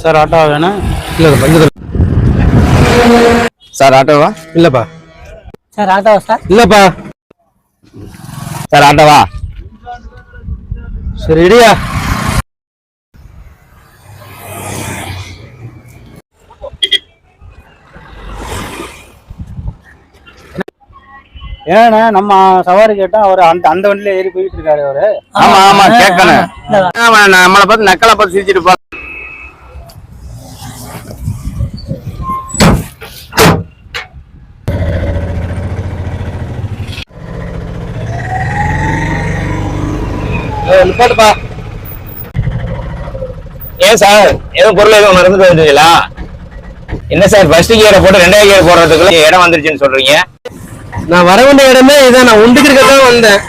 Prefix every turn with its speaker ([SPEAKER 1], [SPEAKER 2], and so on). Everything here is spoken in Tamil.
[SPEAKER 1] சார் ஆட்டோ வேணும்? இல்லை பஞ்சத்தில்.
[SPEAKER 2] சார் ஆட்டோவா?
[SPEAKER 1] இல்லைப்பா.
[SPEAKER 3] சார் ஆட்டோவா சார்?
[SPEAKER 1] இல்லைப்பா.
[SPEAKER 2] சார் ஆட்டோவா?
[SPEAKER 1] சரி இடியா. ஏண்ணே நம்ம சவாரி கேட்டா அவர் அந்த அந்த வண்டியில ஏறி போயிட்டு இருக்காரு அவரு.
[SPEAKER 2] ஆமா ஆமா கேட்கணும். நம்மளை பார்த்து நக்கலை பார்த்து சிரிச்சிட்டு
[SPEAKER 1] நிப்பாட்டுப்பா
[SPEAKER 2] ஏன் சார்? ஏதோ பொருள் எதுவும் மறந்து போயிருந்தீங்களா என்ன சார் ஃபர்ஸ்ட் கியரை போட்டு ரெண்டாவது கியர் போடுறதுக்குள்ள இடம் வந்துருச்சுன்னு சொல்றீங்க?
[SPEAKER 1] நான் வர வேண்டிய இடமே இதான் நான் உண்டுக்கு இருக்க தான் வந்தேன்.